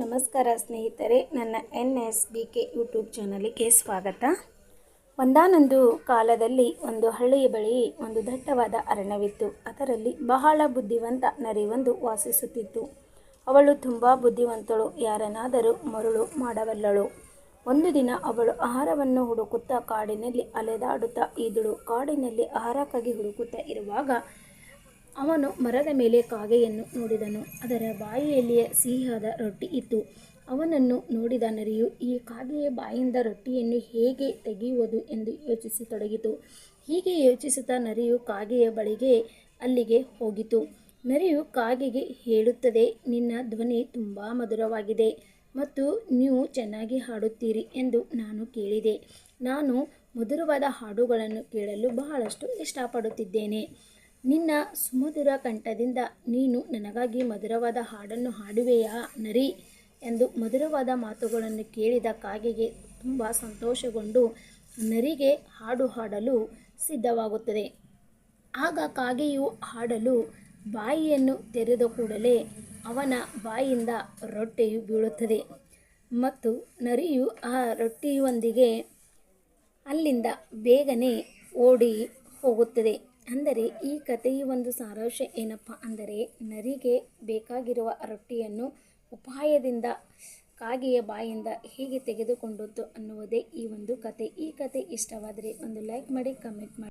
ನಮಸ್ಕಾರ ಸ್ನೇಹಿತರೆ, ನನ್ನ N S B K YouTube ಚಾನಲಿಗೆ ಸ್ವಾಗತ. ಒಂದಾನೊಂದು ಕಾಲದಲ್ಲಿ ಒಂದು ಹಳ್ಳಿಯ ಬಳಿ ಒಂದು ದಟ್ಟವಾದ ಅರಣ್ಯವಿತ್ತು. ಅದರಲ್ಲಿ ಬಹಳ ಬುದ್ಧಿವಂತ ನರಿವೊಂದು ವಾಸಿಸುತ್ತಿತ್ತು. ಅವಳು ತುಂಬ ಬುದ್ಧಿವಂತಳು, ಯಾರನ್ನಾದರೂ ಮರುಳು ಮಾಡಬಲ್ಲಳು. ಒಂದು ದಿನ ಅವಳು ಆಹಾರವನ್ನು ಹುಡುಕುತ್ತಾ ಕಾಡಿನಲ್ಲಿ ಅಲೆದಾಡುತ್ತಾ ಇದ್ದಳು. ಕಾಡಿನಲ್ಲಿ ಆಹಾರಕ್ಕಾಗಿ ಹುಡುಕುತ್ತಾ ಇರುವಾಗ ಅವನು ಮರದ ಮೇಲೆ ಕಾಗೆಯನ್ನು ನೋಡಿದನು. ಅದರ ಬಾಯಿಯಲ್ಲಿಯೇ ಸಿಹಿಯಾದ ರೊಟ್ಟಿ ಇತ್ತು. ಅವನನ್ನು ನೋಡಿದ ನರಿಯು, ಈ ಕಾಗೆಯ ಬಾಯಿಂದ ರೊಟ್ಟಿಯನ್ನು ಹೇಗೆ ತೆಗೆಯುವುದು ಎಂದು ಯೋಚಿಸತೊಡಗಿತು. ಹೀಗೆ ಯೋಚಿಸುತ್ತಾ ನರಿಯು ಕಾಗೆಯ ಬಳಿಗೆ, ಅಲ್ಲಿಗೆ ಹೋಗಿತು. ನರಿಯು ಕಾಗೆಗೆ ಹೇಳುತ್ತದೆ, ನಿನ್ನ ಧ್ವನಿ ತುಂಬ ಮಧುರವಾಗಿದೆ ಮತ್ತು ನೀವು ಚೆನ್ನಾಗಿ ಹಾಡುತ್ತೀರಿ ಎಂದು ನಾನು ಕೇಳಿದೆ. ನಾನು ಮಧುರವಾದ ಹಾಡುಗಳನ್ನು ಕೇಳಲು ಬಹಳಷ್ಟು ಇಷ್ಟಪಡುತ್ತಿದ್ದೇನೆ. ನಿನ್ನ ಸುಮಧುರ ಕಂಠದಿಂದ ನೀನು ನನಗಾಗಿ ಮಧುರವಾದ ಹಾಡನ್ನು ಹಾಡುವೆಯಾ ನರಿ? ಎಂದು ಮಧುರವಾದ ಮಾತುಗಳನ್ನು ಕೇಳಿದ ಕಾಗೆಗೆ ತುಂಬ ಸಂತೋಷಗೊಂಡು ನರಿಗೆ ಹಾಡು ಹಾಡಲು ಸಿದ್ಧವಾಗುತ್ತದೆ. ಆಗ ಕಾಗೆಯು ಹಾಡಲು ಬಾಯಿಯನ್ನು ತೆರೆದ ಕೂಡಲೇ ಅವನ ಬಾಯಿಯಿಂದ ರೊಟ್ಟೆಯು ಬೀಳುತ್ತದೆ. ಮತ್ತು ನರಿಯು ಆ ರೊಟ್ಟಿಯೊಂದಿಗೆ ಅಲ್ಲಿಂದ ಬೇಗನೆ ಓಡಿ ಹೋಗುತ್ತದೆ. ಅಂದರೆ ಈ ಕಥೆಯ ಒಂದು ಸಾರಾಂಶ ಏನಪ್ಪ ಅಂದರೆ ನರಿಗೆ ಬೇಕಾಗಿರುವ ರೊಟ್ಟಿಯನ್ನು ಉಪಾಯದಿಂದ ಕಾಗೆಯ ಬಾಯಿಂದ ಹೇಗೆ ತೆಗೆದುಕೊಂಡದ್ದು ಅನ್ನುವುದೇ ಈ ಒಂದು ಕತೆ ಈ ಕತೆ ಇಷ್ಟವಾದರೆ ಒಂದು ಲೈಕ್ ಮಾಡಿ ಕಮೆಂಟ್ ಮಾಡಿ.